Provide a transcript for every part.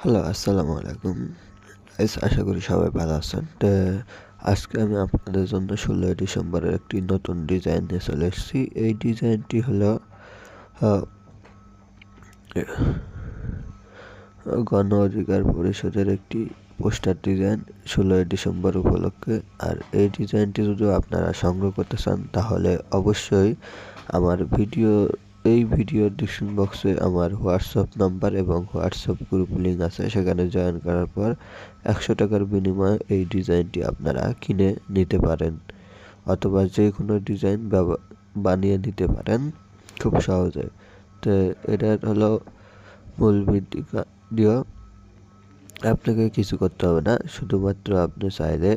Hello আসসালামু আলাইকুম আশা করি সবাই ভালো আছেন। আজকে আমি আপনাদের জন্য ষোলোই ডিসেম্বরের একটি নতুন ডিজাইন নিয়ে চলে এসেছি। এই ডিজাইনটি হলো গণ অধিকার পরিষদের একটি পোস্টার ডিজাইন ষোলোই ডিসেম্বর উপলক্ষে। আর এই ডিজাইনটি যদি আপনারা সংগ্রহ করতে চান, তাহলে অবশ্যই আমার ভিডিও এই ভিডিওর ডিসক্রিপশন বক্সে আমার হোয়াটসঅ্যাপ নাম্বার এবং হোয়াটসঅ্যাপ গ্রুপ লিঙ্ক আছে। সেখানে জয়েন করার পর একশো টাকার বিনিময়ে এই ডিজাইনটি আপনারা কিনে নিতে পারেন অথবা যে কোনো ডিজাইন বানিয়ে নিতে পারেন খুব সহজে। তো এটার হলো মূল ভিডিও আপনাকে কিছু করতে হবে না, শুধুমাত্র আপনি চাইলে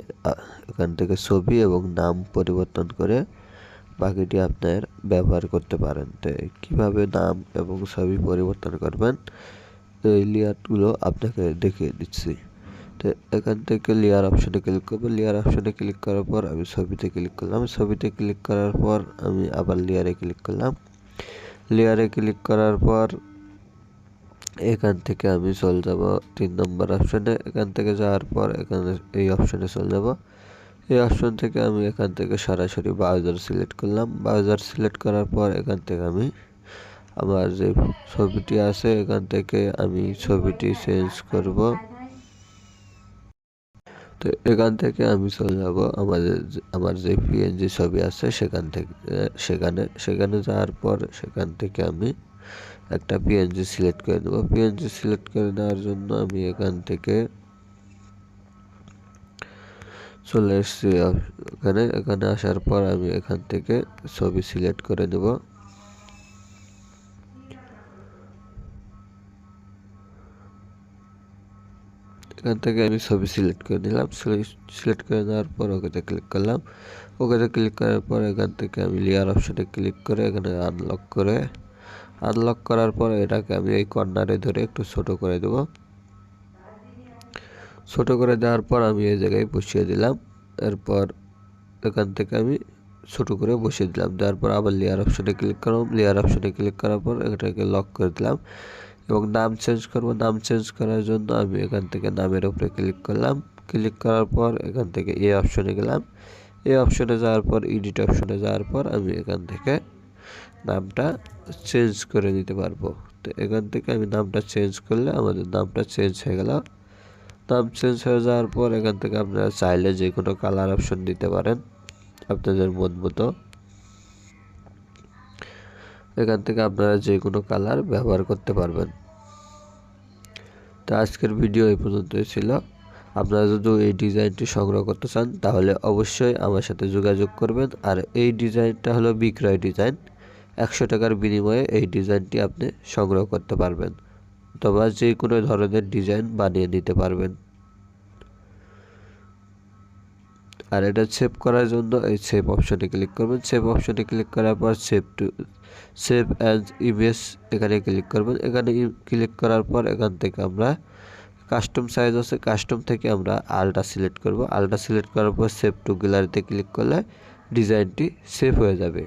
এখান থেকে ছবি এবং নাম পরিবর্তন করে বাকিটি আপনার ব্যবহার করতে পারেন। তো কীভাবে নাম এবং ছবি পরিবর্তন করবেন? এই লেয়ারগুলো আপনাকে দেখিয়ে দিচ্ছি। তো এখান থেকে লেয়ার অপশানে ক্লিক করব লেয়ার অপশানে ক্লিক করার পর আমি ছবিতে ক্লিক করলাম। ছবিতে ক্লিক করার পর আমি আবার লেয়ারে ক্লিক করলাম। লেয়ারে ক্লিক করার পর এখান থেকে আমি চলে যাব তিন নম্বর অপশানে এখান থেকে যাওয়ার পর এখানে এই অপশানে চলে যাব। এই অপশন থেকে আমি এখান থেকে সরাসরি ব্রাউজার সিলেক্ট করলাম। ব্রাউজার সিলেক্ট করার পর এখান থেকে আমি আমার যে ছবিটি আছে, এখান থেকে আমি ছবিটি চেঞ্জ করব। তো এখান থেকে আমি চলে যাব আমাদের আমার যে পিএনজি ছবি আছে, সেখান থেকে, সেখানে সেখানে যাওয়ার পর সেখান থেকে আমি একটা পিএনজি সিলেক্ট করে নেব। পিএনজি সিলেক্ট করে নেওয়ার জন্য আমি এখান থেকে চলে এসেছি এখানে। এখানে আসার পর আমি এখান থেকে ছবি সিলেক্ট করে নেব। এখান থেকে আমি ছবি সিলেক্ট করে নিলাম। সিলেক্ট করে নেওয়ার পর ওকেতে ক্লিক করলাম। ওকেতে ক্লিক করার পর এখান থেকে আমি লেয়ার অপশনে ক্লিক করে এখানে আনলক করে আনলক করার পর এটাকে আমি এই কর্নারে ধরে একটু ছোট করে দেব। ছোট করে দেওয়ার পর আমি এই জায়গায় বসিয়ে দিলাম। এরপর এখান থেকে আমি ছোট করে বসিয়ে দিলাম। দেওয়ার পর আবার লেয়ার অপশনে ক্লিক করলাম। লেয়ার অপশনে ক্লিক করার পর এটাকে লক করে দিলাম এবং নাম চেঞ্জ করব। নাম চেঞ্জ করার জন্য আমি এখান থেকে নামের উপরে ক্লিক করলাম। ক্লিক করার পর এখান থেকে এ অপশনে গেলাম। এ অপশনে যাওয়ার পর এডিট অপশনে যাওয়ার পর আমি এখান থেকে নামটা চেঞ্জ করে নিতে পারব। তো এখান থেকে আমি নামটা চেঞ্জ করলে আমাদের নামটা চেঞ্জ হয়ে গেল। নাম চেঞ্জ হয়ে যাওয়ার পর এখান থেকে আপনারা চাইলে যে কোনো কালার অপশন দিতে পারেন আপনাদের মন মতো। এখান থেকে আপনারা যে কোনো কালার ব্যবহার করতে পারবেন। তো আজকের ভিডিও এই পর্যন্তই ছিল। আপনারা যদি এই ডিজাইনটি সংগ্রহ করতে চান, তাহলে অবশ্যই আমার সাথে যোগাযোগ করবেন। আর এই ডিজাইনটা হলো বিক্রয় ডিজাইন একশো টাকার বিনিময়ে এই ডিজাইনটি আপনি সংগ্রহ করতে পারবেন। অথবা যে কোনো ধরনের ডিজাইন বানিয়ে নিতে পারবেন। আর এটা সেভ করার জন্য এই সেভ অপশনে ক্লিক করবেন। সেভ অপশনে ক্লিক করার পর save to, save as image এখানে ক্লিক করবেন। এখানে ক্লিক করার পর এখান থেকে আমরা কাস্টম সাইজ আছে, কাস্টম থেকে আমরা আলটা সিলেক্ট করব। আলটা সিলেক্ট করার পর সেভ টু গ্যালারিতে ক্লিক করলে ডিজাইনটি সেভ হয়ে যাবে।